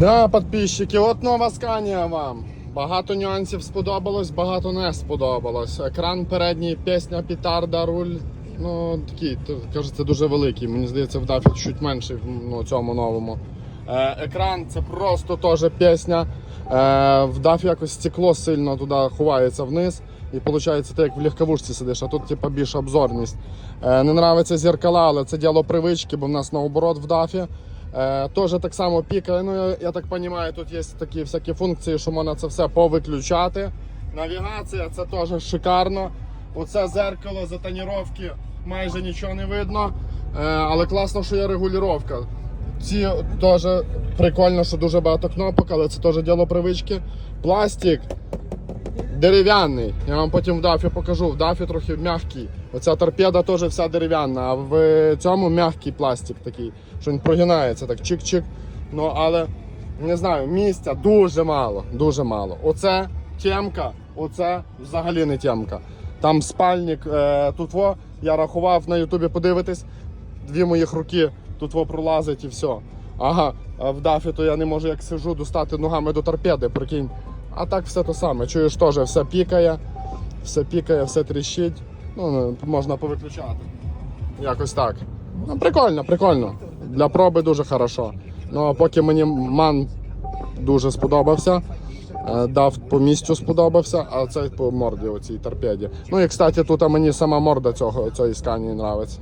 Да, підписчики, от нова сканія вам. Багато нюансів сподобалось, багато не сподобалось. Екран передній, пісня, пітарда, руль. Ну, такий, то, кажеться, дуже великий. Мені здається, в дафі чуть менший в ну, цьому новому. Е, екран це просто теж пісня. Е, в дафі якось стекло сильно туди ховається вниз. І виходить, ти як в легковушці сидиш, а тут типа більш обзорність. Е, не нравиться зеркала, але це діло привички, бо в нас наоборот в дафі. Е, Теж так само пікає. Ну, я, так розумію, тут є такі всякі функції, що можна це все повиключати. Навігація це теж шикарно. Оце зеркало за тоніровки майже нічого не видно. Е, але класно, що є регулювання. Ці теж прикольно, що дуже багато кнопок, але це теж діло привички. Пластик дерев'яний. Я вам потім в дафі покажу. В дафі трохи м'який. Оця торпеда теж вся дерев'яна, а в цьому м'який пластик такий, що він прогинається так чик-чик. Ну але не знаю, місця дуже мало, дуже мало. Оце тємка, оце взагалі не тємка. Там спальник, е, тут во, я рахував на Ютубі подивитись, дві моїх руки тут во пролазить і все. Ага, в дафі то я не можу як сижу достати ногами до торпеди, прикинь. А так все те саме. Чуєш теж, все пікає, все пікає, все тріщить. Ну, можна повиключати. Якось так. Ну, прикольно, прикольно. Для проби дуже хорошо. Ну, а поки мені ман дуже сподобався. е, Дав по місцю сподобався, а цей по морді оцій торпеді. Ну і кстати, тут мені сама морда цього цієї скані подобається.